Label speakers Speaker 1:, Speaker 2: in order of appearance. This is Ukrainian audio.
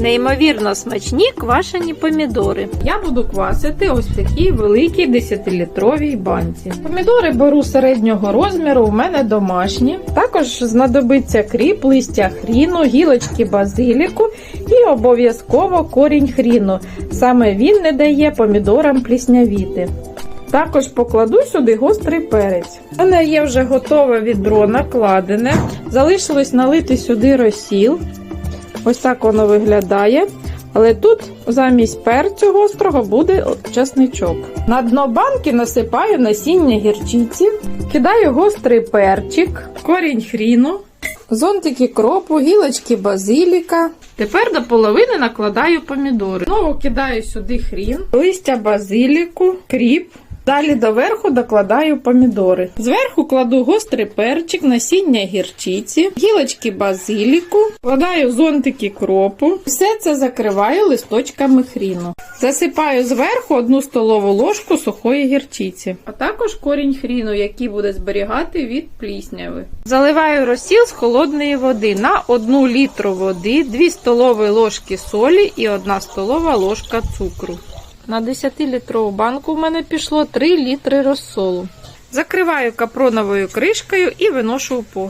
Speaker 1: Неймовірно смачні квашені помідори. Я буду квасити ось такій великій 10-літровій банці. Помідори беру середнього розміру, у мене домашні. Також знадобиться кріп, листя хріну, гілочки базиліку і обов'язково корінь хріну. Саме він не дає помідорам пліснявіти. Також покладу сюди гострий перець. У мене є вже готове відро накладене. Залишилось налити сюди розсіл. Ось так воно виглядає. Але тут замість перцю гострого буде часничок. На дно банки насипаю насіння гірчиці, кидаю гострий перчик, корінь хріну, зонтики кропу, гілочки базиліка. Тепер до половини накладаю помідори. Знову кидаю сюди хрін, листя базиліку, кріп. Далі доверху докладаю помідори. Зверху кладу гострий перчик, насіння гірчиці, гілочки базиліку, вкладаю зонтики кропу. Все це закриваю листочками хріну. Засипаю зверху одну столову ложку сухої гірчиці, а також корінь хріну, який буде зберігати від плісняви. Заливаю розсіл з холодної води на 1 літру води, 2 столові ложки солі і 1 столова ложка цукру. На 10-літрову банку в мене пішло 3 літри розсолу. Закриваю капроновою кришкою і виношу у погріб.